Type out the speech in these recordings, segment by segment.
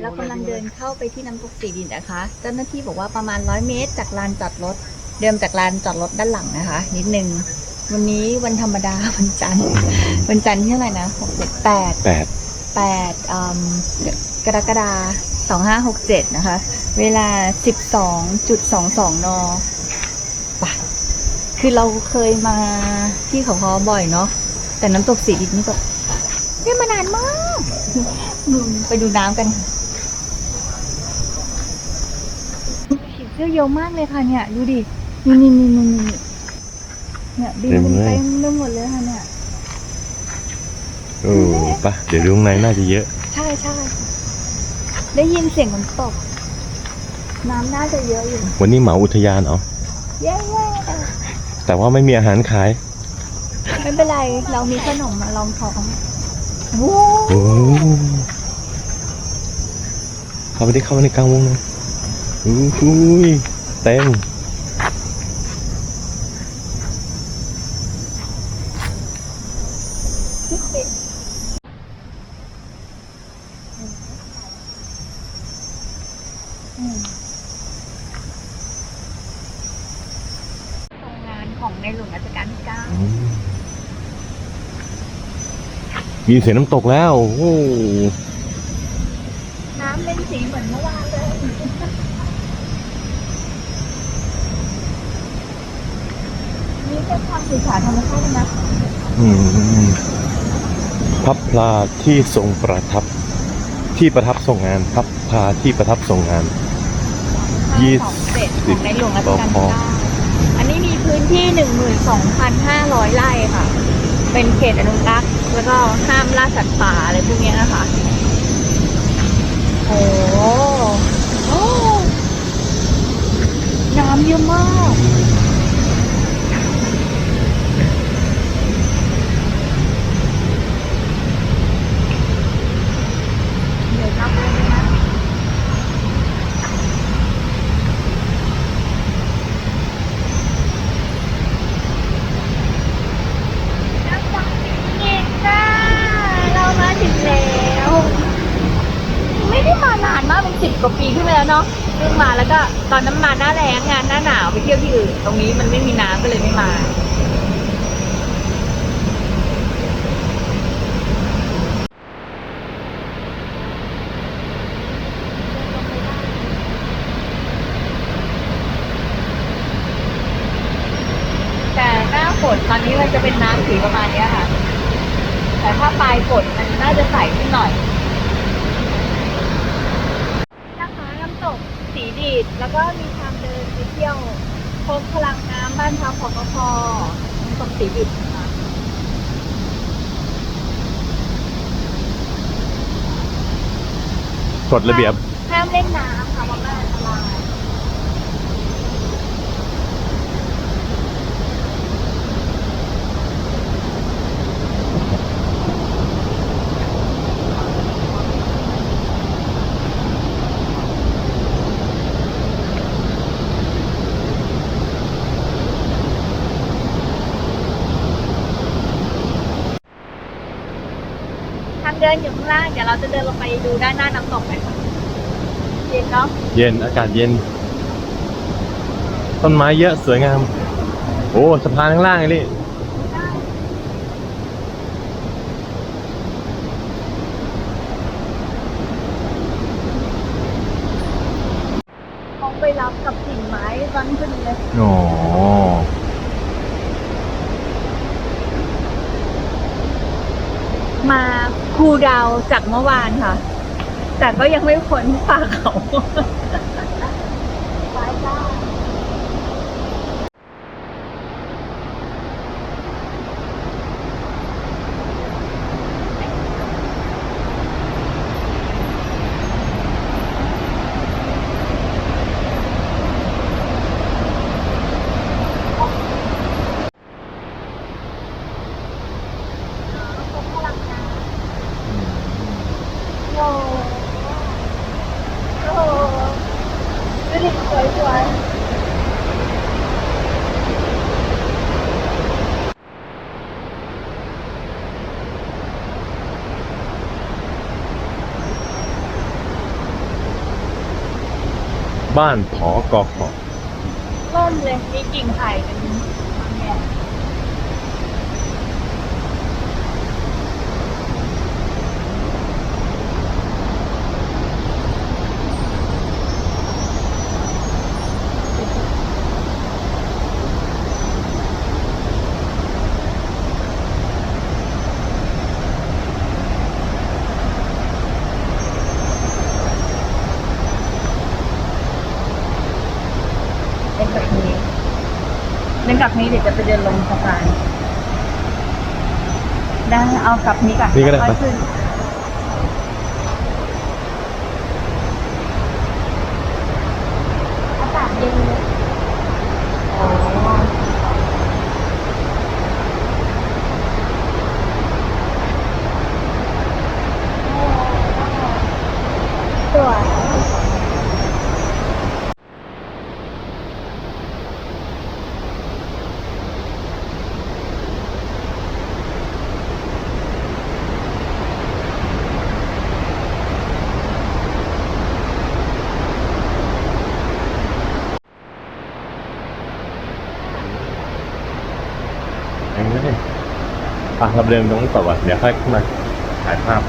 เรากำลังเดินเข้าไปที่น้ำตกสีดินนะคะ เจ้าหน้าที่บอกว่าประมาณร้อยเมตร จากลานจอดรถ เดิมจากลานจอดรถด้านหลังนะคะ นิดนึง วันนี้วันธรรมดาวันจันทร์ วันจันทร์ที่เท่าไหร่นะหกเจ็ดแปดแปดแปดอืมกรกฎาสองห้าหกเจ็ดนะคะ เวลาสิบสองจุดสองสองนไปะคือเราเคยมาที่เขาคอบ่อยเนาะ แต่น้ำตกสีดินนี่ก็ไม่มานานมาก ไปดูน้ำกันค่ะ เสื้อเยอะมากเลยค่ะเนี่ย ดูดิ นี่นี่นี่นี่นี่เนี่ยบินกันเต็มไปหมดเลยค่ะเนี่ยเออปะเดี๋ยวดูข้างในน่าจะเยอะ ใช่ใช่ได้ยินเสียงมันตก น้ำน่าจะเยอะอยู่ วันนี้เหมาอุทยานเหรอเย้เย้แต่ว่าไม่มีอาหารขาย ไม่เป็นไร เรามีขนมมาลองท้องโว้โอ้เข้าไปดิเข้าไปในกลางวงเลย อู้หูยเต็มอืมโรงงานของในหลวงรัชกาลที่เก้าอืมมีเสียงน้ำตกแล้ว โอ้โหน้ำเป็นสีเหมือนเมื่อวานเลย นี่เป็นความสื่อสารธรรมชาตินะอืมพับพลาที่ทรงประทับ ที่ประทับทรงงานพับพลาที่ประทับทรงงานยี่สองเจ็ดของในหลวงรัชกาลสิบที่เก้าอันนี้มีพื้นที่หนึ่งหมื่นสองพันห้าร้อยไร่ค่ะ เป็นเขตอนุรักษ์แล้วก็ห้ามล่าสัตว์ป่าอะไรพวกเนี้ยนะคะโอ้โอ้น้ำเยอะมาก เดี๋ยวนับเลยนะ น้ำตกเย็นจ้าเรามาถึงแล้ว ไม่ได้มานานมากเป็นสิบกว่าปีขึ้นไปแล้วเนาะเพิ่งมาแล้วก็ต อนน้ำมาหน้าแรงงานหน้าหนาวไปเที่ยวที่อื่น ตรงนี้มันไม่มีน้ำก็เลยไม่มา แต่หน้าฝนตอนนี้มันจะเป็นน้ำสีประมาณเนี้ยค่ะ แต่ถ้าปลายฝนมันน่าจะใสขึ้นหน่อยนะคะน้ำตกสีดีด แล้วก็มีทางเดินไปเที่ยวพบพลังน้ำบ้านพักของกพน้ำตกสีบิดนะคะกฎระเบียบห้ามเล่นน้ำค่ะเพราะมันอันตราย ทาง เดินอยู่ข้างล่างเดี๋ยวเราจะเดินลงไปดูด้านหน้าน้ำตกกันค่ะเย็นเนาะเย็นอากาศเย็น ต้นไม้เยอะสวยงาม โอ้สะพานข้างล่างไอ้นี่เขาไปรับกับกิ่งไม้ตอนขึ้นเลยอ๋อ มา คูลดาวน์จากเมื่อวานค่ะ แต่ก็ยังไม่พ้นปากเขา บ้านผอกอขอ ต้นเลย มีกิ่งไผ่เป็นบางแง่เล่นกับนี้เล่ นกับนี้เดี๋ยวจะไปเดินลงสะพานได้เอากับนี้ก่อนนี่ก็ได้ค่ปะอยขึ้นอากาศเย็นเลยอ๋อสวย ยังไม่ได้ อะเราเดินตรงนี้ก่อนวะเดี๋ยวค่อยขึ้นมาถ่ายภาพ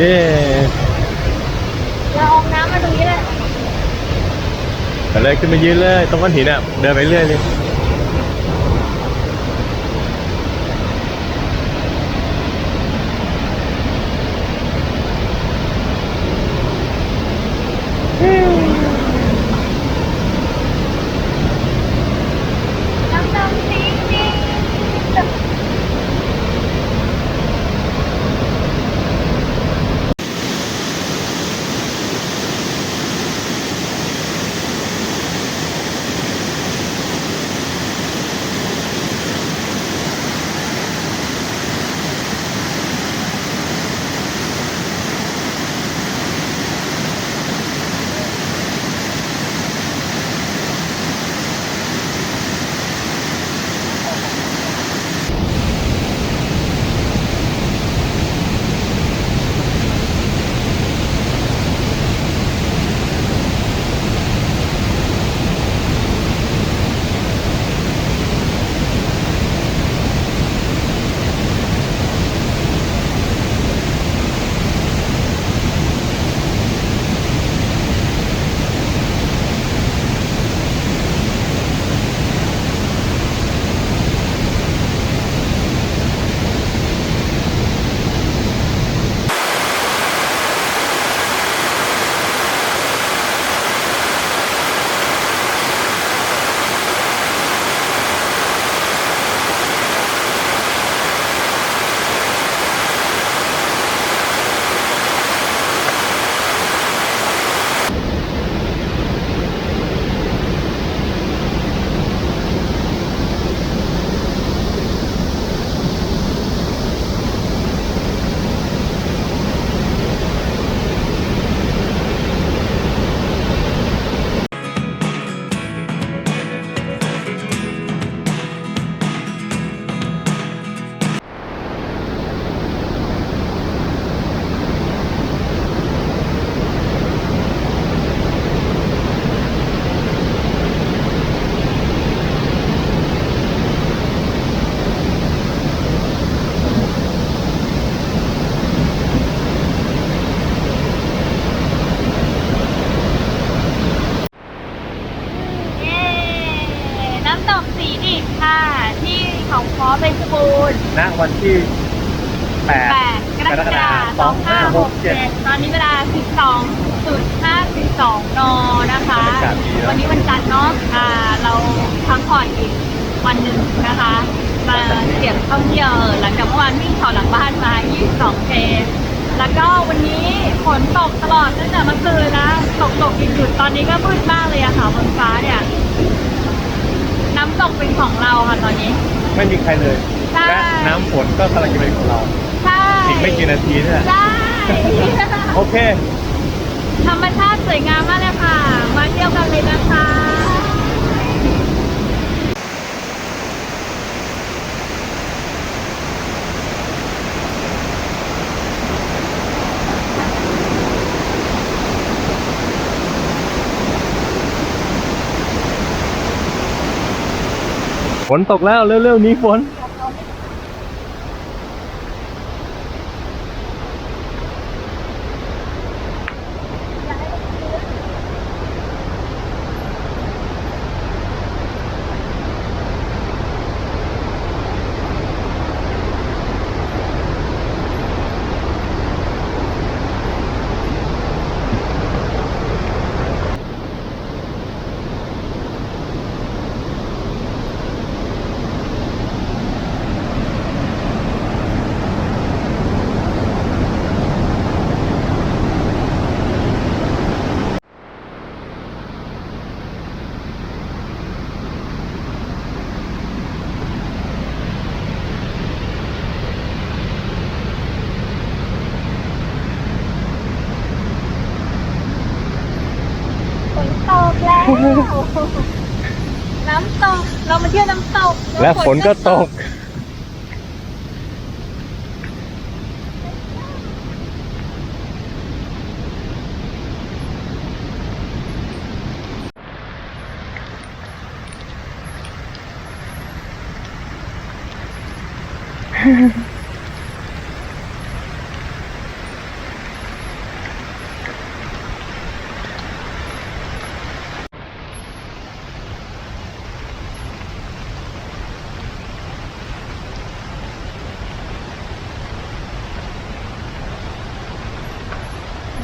เย่ำเราห้องน้ำมาตรงนี้เลยไปเลยขึ้นมายืนเลยตรงก้อนหินอะ เดินไปเรื่อยเลย วันที่แปด8กรกฎาคม2567 ตอนนี้เวลา 12.52นนะคะ บรรยากาศดีนะวันนี้วันจันทร์เนาะอ่าเราพักผ่อนอีกวันหนึ่งนะคะ มาเสียบท่องเที่ยวหลังจากเมื่อวานวิ่งเขาหลังบ้านมา 22เคแล้วก็วันนี้ฝนตกตลอดตั้งแต่เมื่อคืนนะตกตกหยุดหยุดตอนนี้ก็มืดมากเลยอะค่ะบนฟ้าเนี่ย น้ำตกเป็นของเราค่ะตอนนี้ ไม่มีใครเลย ใช่ และน้ำฝนก็กำลังจะเป็นของเรา ใช่อีกไม่กี่นาทีนี่แหละใช่ โอเค ธรรมชาติสวยงามมากเลยค่ะ มาเที่ยวกันเลยนะคะ ฝนตกแล้วเร็วๆหนี้ฝน ฝนตกแล้ว น้ำตก เรามาเที่ยวน้ำตก และฝนก็ตก